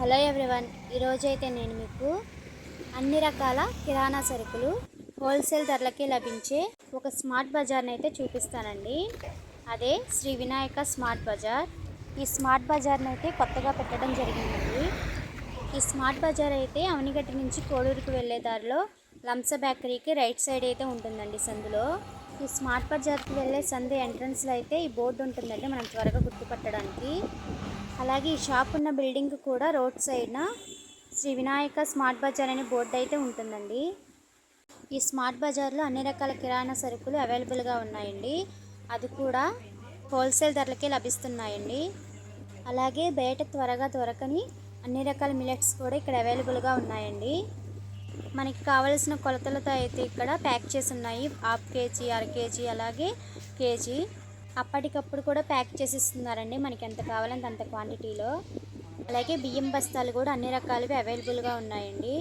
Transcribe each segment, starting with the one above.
Hello everyone ఈరోజు అయితే నేను మీకు అన్ని రకాల కిరాణా సరుకులు హోల్సేల్ ధరలకే లభించే ఒక స్మార్ట్ బజార్ని అయితే చూపిస్తానండి. అదే శ్రీ వినాయక స్మార్ట్ బజార్. ఈ స్మార్ట్ బజార్ని అయితే కొత్తగా పెట్టడం జరిగిందండి. ఈ స్మార్ట్ బజార్ అయితే అవనిగట్టి నుంచి కోడూరుకు వెళ్ళే దారిలో లంస బేకరీకి రైట్ సైడ్ అయితే ఉంటుందండి సందులో. ఈ స్మార్ట్ బజార్కి వెళ్ళే సందు ఎంట్రన్స్లో అయితే ఈ బోర్డు ఉంటుందండి మనం త్వరగా గుర్తుపట్టడానికి. అలాగే ఈ షాప్ ఉన్న బిల్డింగ్ కూడా రోడ్ సైడ్న శ్రీ వినాయక స్మార్ట్ బజార్ అనే బోర్డు అయితే ఉంటుందండి. ఈ స్మార్ట్ బజార్లో అన్ని రకాల కిరాణా సరుకులు అవైలబుల్గా ఉన్నాయండి. అది కూడా హోల్సేల్ ధరలకే లభిస్తున్నాయండి. అలాగే బయట త్వరగా దొరకని అన్ని రకాల మిలెట్స్ కూడా ఇక్కడ అవైలబుల్గా ఉన్నాయండి. మనకి కావలసిన కొలతలతో అయితే ఇక్కడ ప్యాక్ చేసి ఉన్నాయి. హాఫ్ కేజీ అర కేజీ అలాగే కేజీ. అప్పటికప్పుడు కూడా ప్యాక్ చేసి ఇస్తున్నారండి మనకి ఎంత కావాలంటే అంత క్వాంటిటీలో. అలాగే బియ్యం బస్తాలు కూడా అన్ని రకాలవి అవైలబుల్గా ఉన్నాయండి.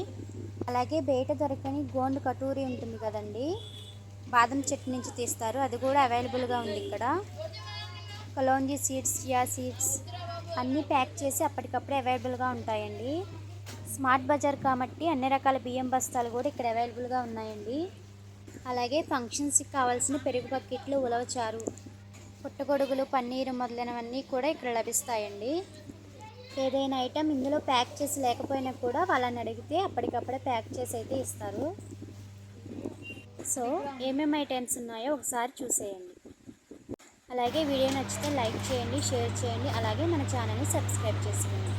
అలాగే బయట దొరకని గోండు కటూరి ఉంటుంది కదండి. బాదం చెట్టు నుంచి తీస్తారు. అది కూడా అవైలబుల్గా ఉంది ఇక్కడ. కలోంజీ సీడ్స్ చియా సీడ్స్ అన్నీ ప్యాక్ చేసి అప్పటికప్పుడే అవైలబుల్గా ఉంటాయండి. స్మార్ట్ బజార్ కాబట్టి అన్ని రకాల బియ్యం బస్తాలు కూడా ఇక్కడ అవైలబుల్గా ఉన్నాయండి. అలాగే ఫంక్షన్స్కి కావాల్సిన పెరుగు బకెట్లు ఉలవచారు పుట్టగొడుగులు పన్నీరు మొదలైనవన్నీ కూడా ఇక్కడ లభిస్తాయండి. ఏదైనా ఐటెం ఇందులో ప్యాక్ చేసి లేకపోయినా కూడా వాళ్ళని అడిగితే అప్పటికప్పుడే ప్యాక్ చేసి అయితే ఇస్తారు. సో ఏమేమి ఐటమ్స్ ఉన్నాయో ఒకసారి చూసేయండి. అలాగే వీడియో నచ్చితే లైక్ చేయండి షేర్ చేయండి అలాగే మన ఛానల్ని సబ్స్క్రైబ్ చేసుకోండి.